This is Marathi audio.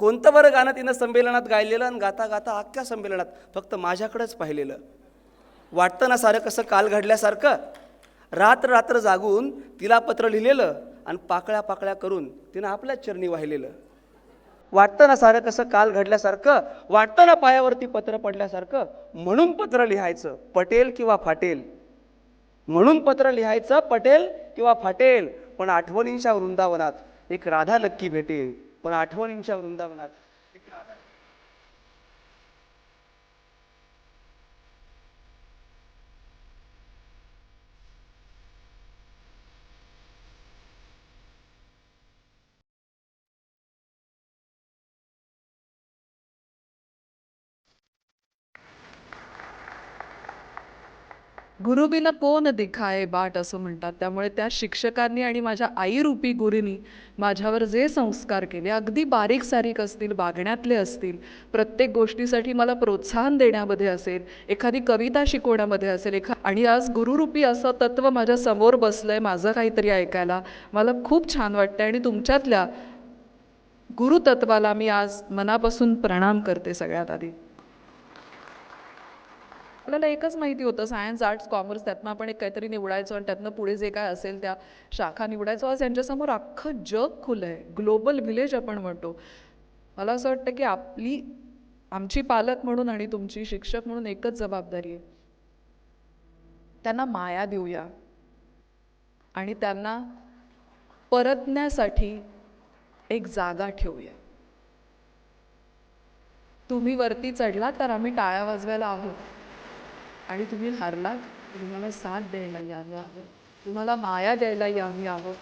कोणतं बरं गाणं तिनं संमेलनात गायलेलं आणि गाता गाता अख्ख्या संमेलनात फक्त माझ्याकडंच पाहिलेलं. वाटतं ना सारं कसं काल घडल्यासारखं? रात्र रात्र जागून तिला पत्र लिहिलेलं आणि पाकळ्या पाकळ्या करून तिनं आपल्याच चरणी वाहिलेलं. वाटतं ना सारं कसं काल घडल्यासारखं? वाटतं ना पायावरती पत्र पडल्यासारखं? म्हणून पत्र लिहायचं पटेल किंवा फाटेल? म्हणून पत्र लिहायचं पटेल किंवा फाटेल? पण आठवणींच्या वृंदावनात एक राधा नक्की भेटेल. पण आठवणींच्या वृंदावनात गुरुबिना कोण दिखाए बाट असं म्हणतात. त्यामुळे त्या शिक्षकांनी आणि माझ्या आईरूपी गुरुनी माझ्यावर जे संस्कार केले अगदी बारीक सारीक असतील वागण्यातले असतील प्रत्येक गोष्टीसाठी मला प्रोत्साहन देण्यामध्ये असेल एखादी कविता शिकवण्यामध्ये असेल एखा आणि आज गुरुरूपी असं तत्व माझ्यासमोर बसलं आहे माझं काहीतरी ऐकायला मला खूप छान वाटतं आणि तुमच्यातल्या गुरुतत्वाला मी आज मनापासून प्रणाम करते सगळ्यात आधी. आपल्याला एकच माहिती होतं सायन्स आर्ट्स कॉमर्स त्यातनं आपण एक काहीतरी निवडायचो आणि त्यातनं पुढे जे काय असेल त्या शाखा निवडायचो. आज यांच्यासमोर अख्खं जग खुलं आहे ग्लोबल विलेज आपण म्हणतो. मला असं वाटतं की आपली आमची पालक म्हणून आणि तुमची शिक्षक म्हणून एकच जबाबदारी आहे. त्यांना माया देऊया. आणि त्यांना परतण्यासाठी एक जागा ठेवूया. तुम्ही वरती चढलात तर आम्ही टाळ्या वाजवायला आहोत. आणि तुम्ही हारलात तुम्हाला साथ द्यायला यावे आहोत तुम्हाला माया द्यायला यावी आहोत.